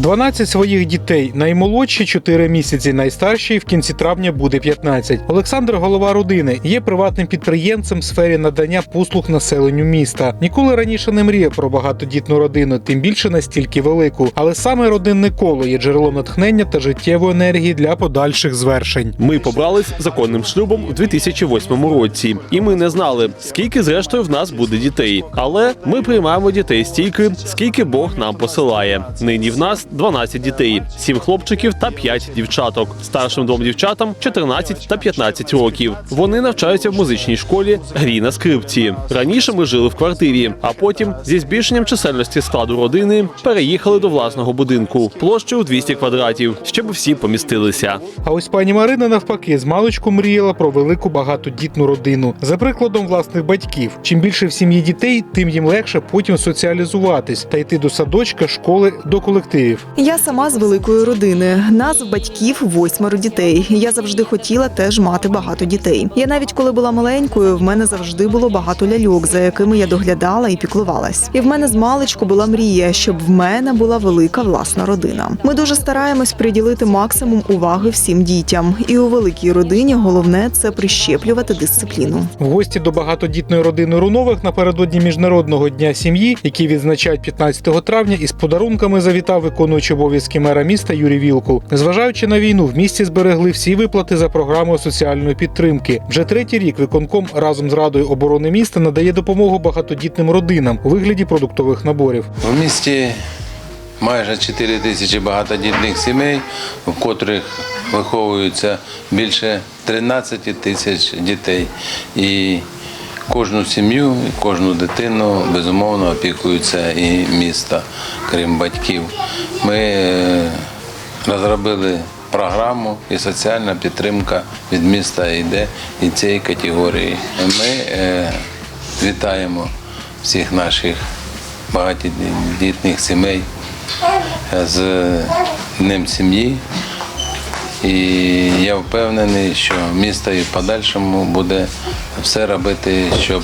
12 своїх дітей, наймолодші 4 місяці, найстарший в кінці травня буде 15. Олександр, голова родини, є приватним підприємцем в сфері надання послуг населенню міста. Ніколи раніше не мріяв про багатодітну родину, тим більше настільки велику. Але саме родинне коло є джерелом натхнення та життєвої енергії для подальших звершень. Ми побрались законним шлюбом у 2008 році, і ми не знали, скільки зрештою в нас буде дітей. Але ми приймаємо дітей стільки, скільки Бог нам посилає. Нині в нас 12 дітей, 7 хлопчиків та 5 дівчаток. Старшим двом дівчатам 14 та 15 років. Вони навчаються в музичній школі грі на скрипці. Раніше ми жили в квартирі, а потім зі збільшенням чисельності складу родини переїхали до власного будинку площею 200 квадратів, щоб всі помістилися. А ось пані Марина навпаки з маличку мріяла про велику багатодітну родину. За прикладом власних батьків. Чим більше в сім'ї дітей, тим їм легше потім соціалізуватись та йти до садочка, школи, до колективів. Я сама з великої родини. Нас батьків восьмеро дітей. Я завжди хотіла теж мати багато дітей. Я навіть коли була маленькою, в мене завжди було багато ляльок, за якими я доглядала і піклувалась. І в мене з маличку була мрія, щоб в мене була велика власна родина. Ми дуже стараємось приділити максимум уваги всім дітям. І у великій родині головне це прищеплювати дисципліну. В гості до багатодітної родини Рунових напередодні міжнародного дня сім'ї, який відзначають 15 травня, із подарунками завітав виконуючий обов'язки мера міста Юрій Вілкул. Незважаючи на війну, в місті зберегли всі виплати за програмою соціальної підтримки. Вже третій рік виконком разом з радою оборони міста надає допомогу багатодітним родинам у вигляді продуктових наборів. У місті майже 4 тисячі багатодітних сімей, в котрих виховуються більше 13 тисяч дітей. І кожну сім'ю, кожну дитину безумовно опікується і місто, крім батьків. Ми е, розробили програму і соціальна підтримка від міста йде і цієї категорії. Ми е, вітаємо всіх наших багатодітних сімей з Днем сім'ї. І я впевнений, що місто і в подальшому буде все робити, щоб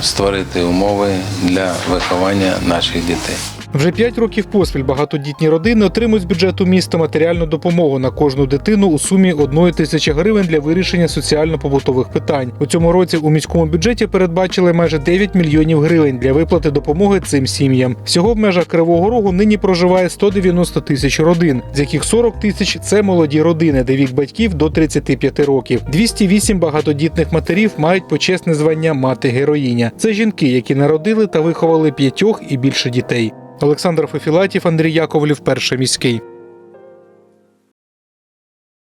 створити умови для виховання наших дітей. Вже п'ять років поспіль багатодітні родини отримують з бюджету міста матеріальну допомогу на кожну дитину у сумі одної тисячі гривень для вирішення соціально-побутових питань. У цьому році у міському бюджеті передбачили майже 9 мільйонів гривень для виплати допомоги цим сім'ям. Всього в межах Кривого Рогу нині проживає 190 тисяч родин, з яких 40 тисяч це молоді родини, де вік батьків до 35 років. 208 багатодітних матерів мають почесне звання мати героїня. Це жінки, які народили та виховали п'ятьох і більше дітей. Олександр Фефілатів, Андрій Яковлів, перший міський.